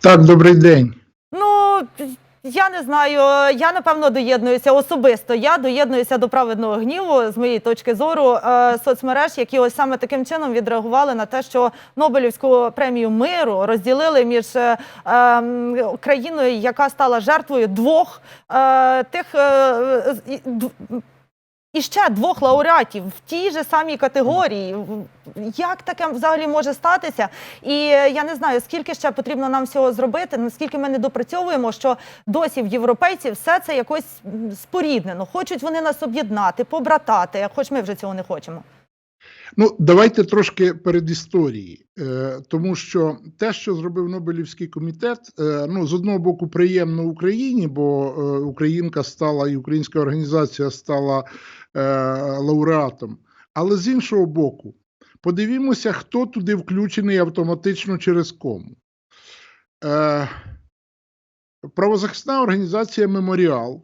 Так, добрий день. Ну я не знаю. Я напевно доєднуюся особисто. Я доєднуюся до праведного гніву з моєї точки зору е, соцмереж, які ось саме таким чином відреагували на те, що Нобелівську премію миру розділили між е, ем, країною, яка стала жертвою двох е, тих е, і- ще двох лауреатів в тій же самій категорії. Як таке взагалі може статися? І е, я не знаю, скільки ще потрібно нам всього зробити, наскільки ми не допрацьовуємо, що досі в європейців все це якось споріднено. Хочуть вони нас об'єднати, побратати, хоч ми вже цього не хочемо. Ну, давайте трошки перед історії, е, тому що те, що зробив Нобелівський комітет, е, ну з одного боку, приємно Україні, бо е, Українка стала і українська організація стала лауреатом. Але з іншого боку, подивімося, хто туди включений автоматично через кому. Правозахисна організація Меморіал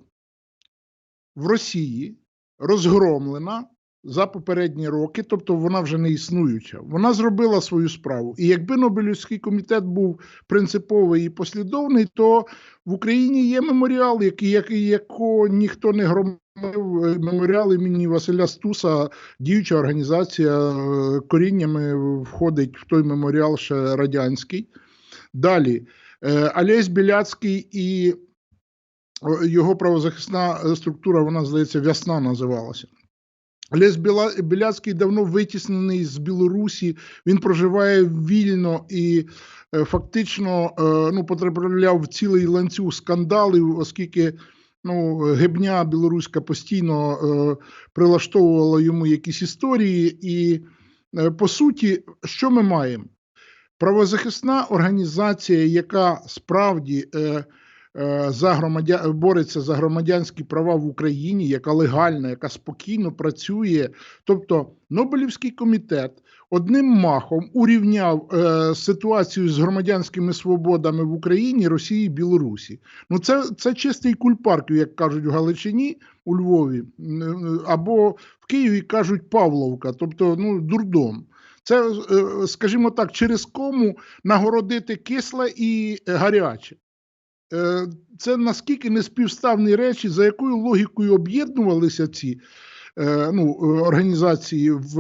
в Росії розгромлена за попередні роки, тобто вона вже не існуюча. Вона зробила свою справу. І якби Нобелівський комітет був принциповий і послідовний, то в Україні є меморіал, який, який якого ніхто не громив. Меморіал імені Василя Стуса, діюча організація е, коріннями входить в той меморіал ще радянський. Далі е, Олесь Біляцький і його правозахисна структура, вона здається, Вясна називалася. Біла- Біляцький давно витіснений з Білорусі. Він проживає вільно і е, фактично е, ну, потрапляв цілий ланцюг скандалів, оскільки ну, гибня білоруська постійно е, прилаштовувала йому якісь історії. І по суті, що ми маємо? Правозахисна організація, яка справді за громадя... бореться за громадянські права в Україні, яка легальна, яка спокійно працює. Тобто Нобелівський комітет одним махом урівняв е, ситуацію з громадянськими свободами в Україні, Росії і Білорусі. Ну це, це чистий кульпарків, як кажуть в Галичині у Львові, е, або в Києві кажуть Павловка, тобто ну, дурдом. Це, е, скажімо так, через кому нагородити кисле і е, гаряче. Е, Це наскільки неспівставні речі, за якою логікою об'єднувалися ці е, ну, е, організації в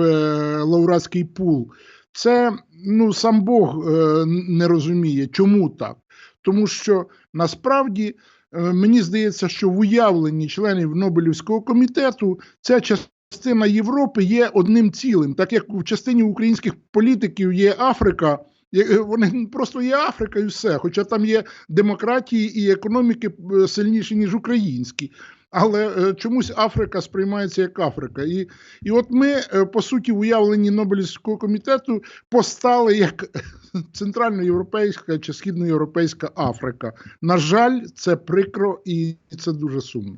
лауреатський пул. Це ну, сам Бог не розуміє, чому так. Тому що насправді мені здається, що в уявленні членів Нобелівського комітету ця частина Європи є одним цілим, так як в частині українських політиків є Африка. Є- Вони просто є Африка і все, хоча там є демократії і економіки е, сильніші, ніж українські. Але е, чомусь Африка сприймається як Африка. І, і от ми, е, по суті, в уявленні Нобелівського комітету постали як центральноєвропейська чи східноєвропейська Африка. На жаль, це прикро і це дуже сумно.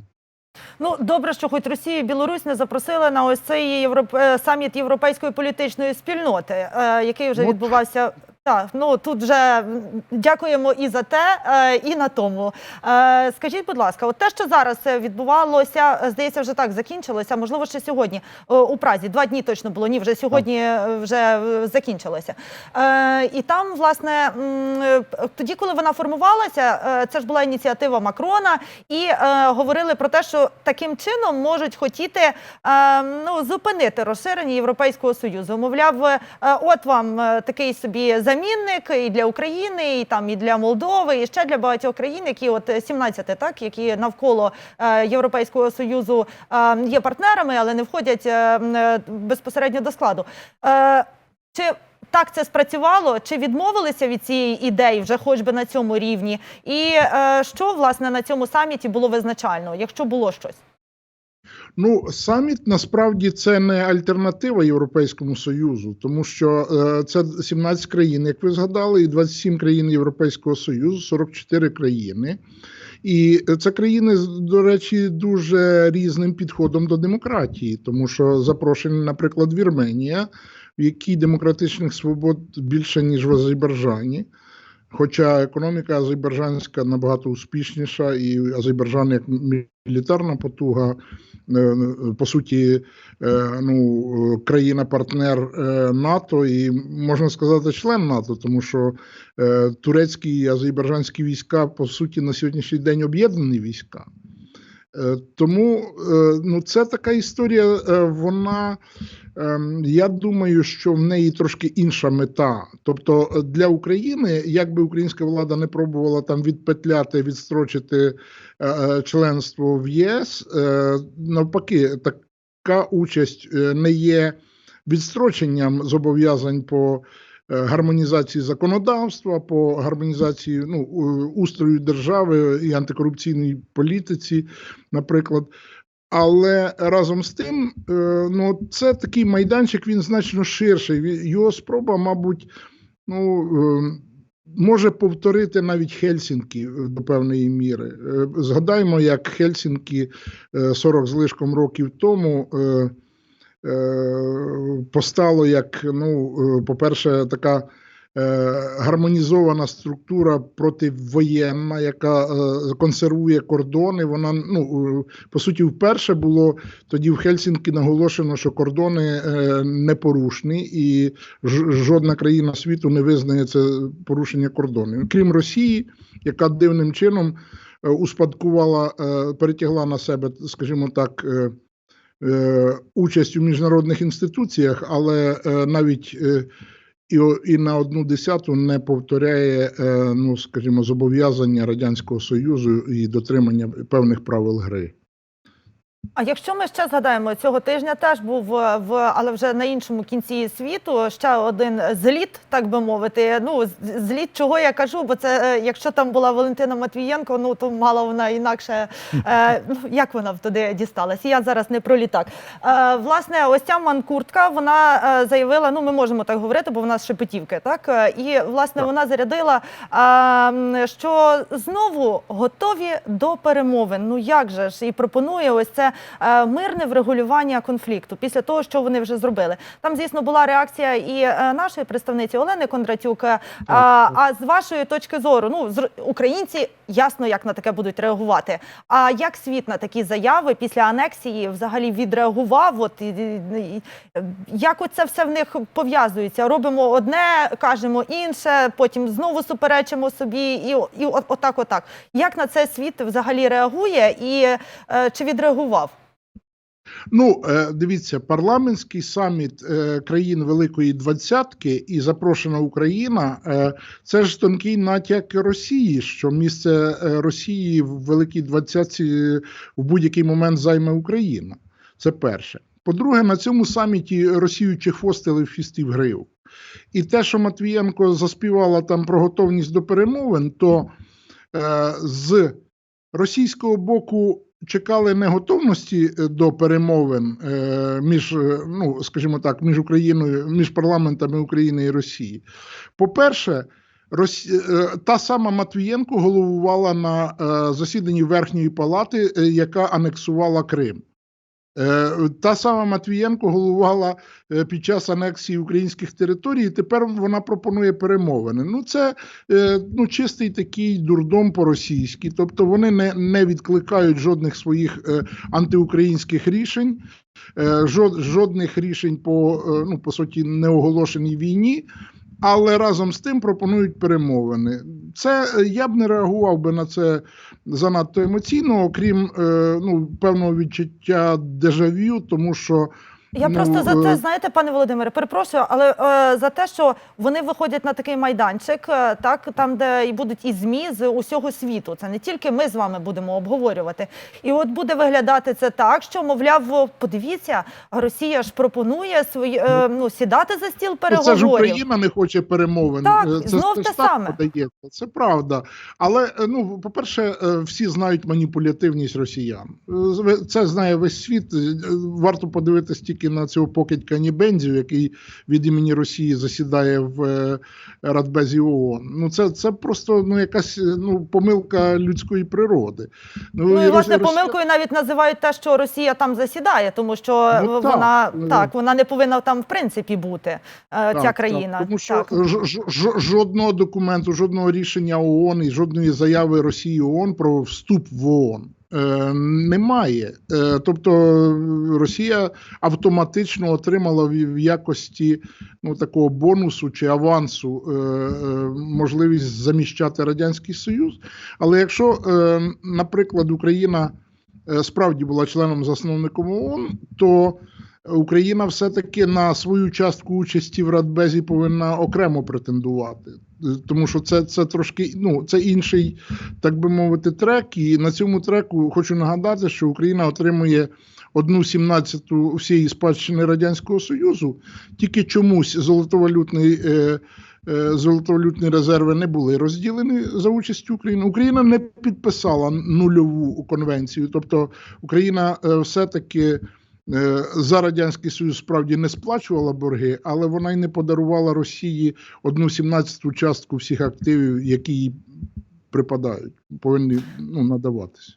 Ну добре, що хоч Росію і Білорусь не запросили на ось цей європ... е, саміт європейської політичної спільноти, е, який вже відбувався. Так, ну тут вже дякуємо і за те, е, і на тому. Е, Скажіть, будь ласка, от те, що зараз е, відбувалося, здається, вже так закінчилося. Можливо, ще сьогодні у Празі. Два дні точно було. Ні, вже сьогодні вже закінчилося. І там, власне, тоді, коли вона формувалася, це ж була ініціатива Макрона, і говорили про те, що таким чином можуть хотіти ну, зупинити розширення Європейського союзу. Мовляв, от вам такий собі замінник і для України, і там і для Молдови, і ще для багатьох країн, які от е, 17, так які навколо е, Європейського союзу е, є партнерами, але не входять е, е, безпосередньо до складу. Е, Чи так це спрацювало? Чи відмовилися від цієї ідеї вже хоч би на цьому рівні? І е, що власне на цьому саміті було визначально, якщо було щось? Ну, саміт насправді це не альтернатива Європейському Союзу, тому що е, це 17 країн, як ви згадали, і 27 країн Європейського Союзу, 44 країни. І це країни, до речі, дуже різним підходом до демократії, тому що запрошені, наприклад, Вірменія, в якій демократичних свобод більше, ніж в Азербайджані. Хоча економіка азербайджанська набагато успішніша, і Азербайджан як мілітарна потуга, е, по суті, е, ну, е, країна-партнер НАТО і можна сказати, член НАТО, тому що турецькі і азербайджанські війська по суті на сьогоднішній день об'єднані війська. Е, Тому е, ну, це така історія. е, Вона ем, я думаю, що в неї трошки інша мета. Тобто для України, як би українська влада не пробувала там відпетляти, відстрочити членство в ЄС, навпаки, така участь не є відстроченням зобов'язань по гармонізації законодавства, по гармонізації ну, устрою держави і антикорупційній політиці, наприклад. Але разом з тим, е, ну це такий майданчик, він значно ширший. Його спроба, мабуть, ну. е, Може повторити навіть Хельсінкі е, до певної міри. Е, Згадаємо, як Хельсінкі е, 40 з лишком років тому е, е, постало як, ну, е, по-перше, така е, гармонізована структура противоєнна, яка е, консервує кордони. Вона ну е, по суті вперше було тоді в Хельсінкі наголошено, що кордони е, непорушні, і жодна країна світу не визнає це порушення кордонів, крім Росії, яка дивним чином е, успадкувала, е, перетягла на себе, скажімо так. Е, Участь у міжнародних інституціях, але е, навіть е, і, на одну десяту не повторяє, ну скажімо, зобов'язання радянського союзу і дотримання певних правил гри. А якщо ми ще згадаємо, цього тижня теж був е, в але вже на іншому кінці світу ще один зліт, так би мовити. Ну зліт, чого я кажу, бо це е, якщо там була Валентина Матвієнко, ну то мала вона інакше. Е, ну як вона туди дісталась? Я зараз не про літак. Е, власне, ось ця манкуртка, вона е, заявила: ну ми можемо так говорити, бо вона з Шепетівки, так і власне вона зарядила, е, що знову готові до перемовин. Ну як же ж і пропонує ось це мирне врегулювання конфлікту після того, що вони вже зробили. Там, звісно, була реакція і е, нашої представниці Олени Кондратюк. е, А, а з вашої точки зору, ну зр- українці ясно, як на таке будуть реагувати. А як світ на такі заяви після анексії взагалі відреагував? От і, і, і, як оце все в них пов'язується? Робимо одне, кажемо інше, потім знову суперечимо собі, і, і от, отак, отак. Як на це світ взагалі реагує, і е, чи відреагував? Ну, е, дивіться, парламентський саміт е, країн Великої Двадцятки і запрошена Україна е, це ж тонкий натяк Росії, що місце Росії в Великій Двадцятці в будь-який момент займе Україна. Це перше. По-друге, на цьому саміті Росію чехвостили фістів грив. І те, що Матвієнко заспівала там про готовність до перемовин, то з російського боку чекали не готовності е, до перемовин е, між, е, ну скажімо так, між Україною, між парламентами України і Росії. По-перше, та сама Матвієнко головувала на засіданні Верхньої палати, яка анексувала Крим. Е, Та сама Матвієнко головувала е, під час анексії українських територій. і Тепер вона пропонує перемовини. Ну це е, ну чистий такий дурдом по-російськи. Тобто вони не, не відкликають жодних своїх антиукраїнських рішень, жодних рішень по ну по суті неоголошеній війні. Але разом з тим пропонують перемовини. Це я б не реагував би на це занадто емоційно, окрім е, ну певного відчуття дежавю, тому що Я Ну, просто за е, те, знаєте, пане Володимире, перепрошую, але е, за те, що вони виходять на такий майданчик, е, так там, де і будуть і змі з усього світу. Це не тільки ми з вами будемо обговорювати. І от буде виглядати це так, що мовляв, подивіться, Росія ж пропонує свої е, ну сідати за стіл Ну, переговорів. Це ж Україна не хоче перемовин. Так, Е, це, знов це те саме. подається. Це правда. Але е, ну, по-перше, е, всі знають маніпулятивність росіян. Це знає весь світ. Варто подивитись тільки на цього покидька Нібензів, який від імені Росії засідає в е, Радбезі ООН. Ну це, це просто ну якась е, ну помилка людської природи. Ну і і власне Росія- помилкою навіть називають те, що Росія там засідає, тому що Ну, так. вона Ну. так вона не повинна там в принципі бути. е, Так, ця так, країна. тому що Так. жодного документу, жодного рішення ООН і жодної заяви Росії ООН про вступ в ООН Е, немає. Е, тобто Росія автоматично отримала в, якості ну, такого бонусу чи авансу е, е, можливість заміщати Радянський Союз. Але якщо, е, наприклад, Україна е, справді була членом засновником ООН, то Україна все-таки на свою частку участі в Радбезі повинна окремо претендувати. Тому що це, це трошки ну, це інший, так би мовити, трек. І на цьому треку хочу нагадати, що Україна отримує одну сімнадцяту всієї спадщини Радянського Союзу. Тільки чомусь золотовалютний. Е, е, Золотовалютні резерви не були розділені за участю України. Україна не підписала нульову конвенцію, тобто Україна е, все-таки за радянський союз справді не сплачувала борги, але вона й не подарувала Росії одну сімнадцяту частку всіх активів, які їй припадають, повинні ну, надаватися.